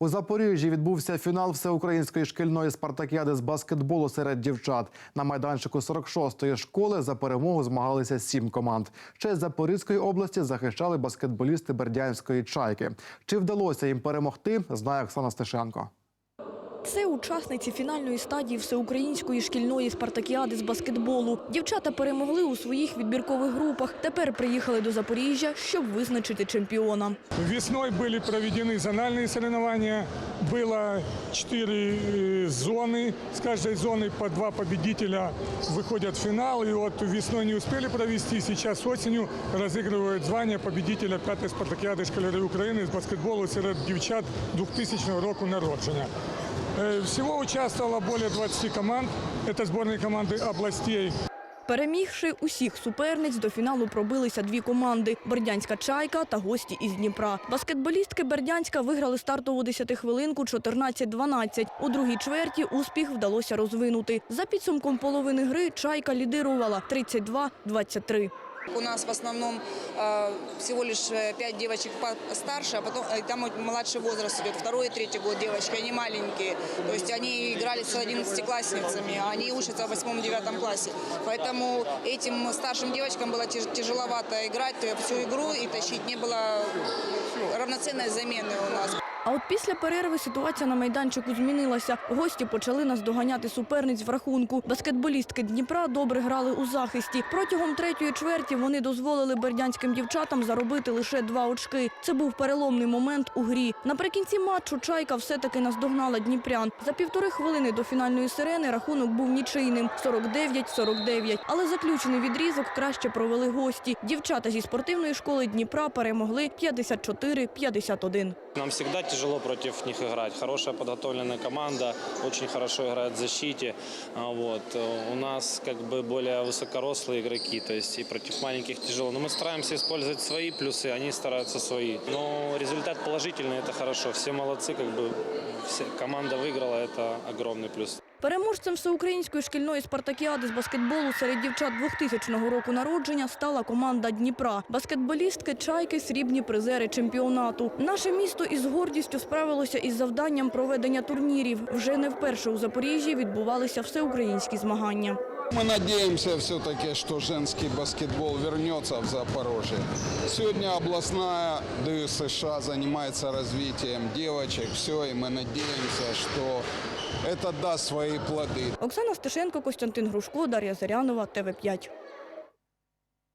У Запоріжжі відбувся фінал всеукраїнської шкільної спартакіади з баскетболу серед дівчат. На майданчику 46-ї школи за перемогу змагалися сім команд. Честь Запорізької області захищали баскетболісти Бердянської чайки. Чи вдалося їм перемогти, знає Оксана Стешенко. Це учасниці фінальної стадії всеукраїнської шкільної спартакіади з баскетболу. Дівчата перемогли у своїх відбіркових групах. Тепер приїхали до Запоріжжя, щоб визначити чемпіона. Весной были проведены зональные соревнования. Было четыре э, зоны. С каждой зоны по два победителя выходят в финал. И вот весной не успели провести. Сейчас осенью разыгрывают звание победителя пятой спартакиады школярів України з баскетболу серед дівчат 2000 року народження. Э, Всего участвовало более 20 команд. Это сборные команды областей. Перемігши усіх суперниць, до фіналу пробилися дві команди – Бердянська чайка та гості із Дніпра. Баскетболістки Бердянська виграли стартову 10-хвилинку 14-12. У другій чверті успіх вдалося розвинути. За підсумком половини гри чайка лідирувала 32-23. У нас в основном э, всего лишь э, пять девочек старше, а потом э, там вот младший возраст идет, второй и третий год девочки, они маленькие. То есть они играли с 11-классницами, а они учатся в восьмом-девятом классе. Поэтому этим старшим девочкам было тяж- тяжеловато играть э, всю игру и тащить. Не было равноценной замены у нас. А от після перерви ситуація на майданчику змінилася. Гості почали наздоганяти суперниць в рахунку. Баскетболістки Дніпра добре грали у захисті. Протягом третьої чверті вони дозволили бердянським дівчатам заробити лише два очки. Це був переломний момент у грі. Наприкінці матчу Чайка все-таки наздогнала Дніпрян. За півтори хвилини до фінальної сирени рахунок був нічийним – 49-49. Але заключений відрізок краще провели гості. Дівчата зі спортивної школи Дніпра перемогли 54-51. Нам всегда тяжело против них играть. Хорошая подготовленная команда, очень хорошо играет в защите. А Вот. э, У нас как бы более высокорослые игроки, то есть и против маленьких тяжело. Но мы стараемся использовать свои плюсы, они стараются свои. Но результат положительный, это хорошо. Все молодцы, как бы вся команда выиграла, это огромный плюс. Переможцем всеукраїнської шкільної спартакіади з баскетболу серед дівчат 2000 року народження стала команда Дніпра. Баскетболістки чайки срібні призери чемпіонату. Наше місто із гордістю справилося із завданням проведення турнірів. Вже не вперше у Запоріжжі відбувалися всеукраїнські змагання. Мы надеемся все-таки, что женский баскетбол вернется в Запорожье. Сегодня областная ДЮСШ занимается развитием девочек. Все, и мы надеемся, что это даст свои плоды. Оксана Стешенко, Костянтин Грушко, Дар'я Зарянова, ТВ 5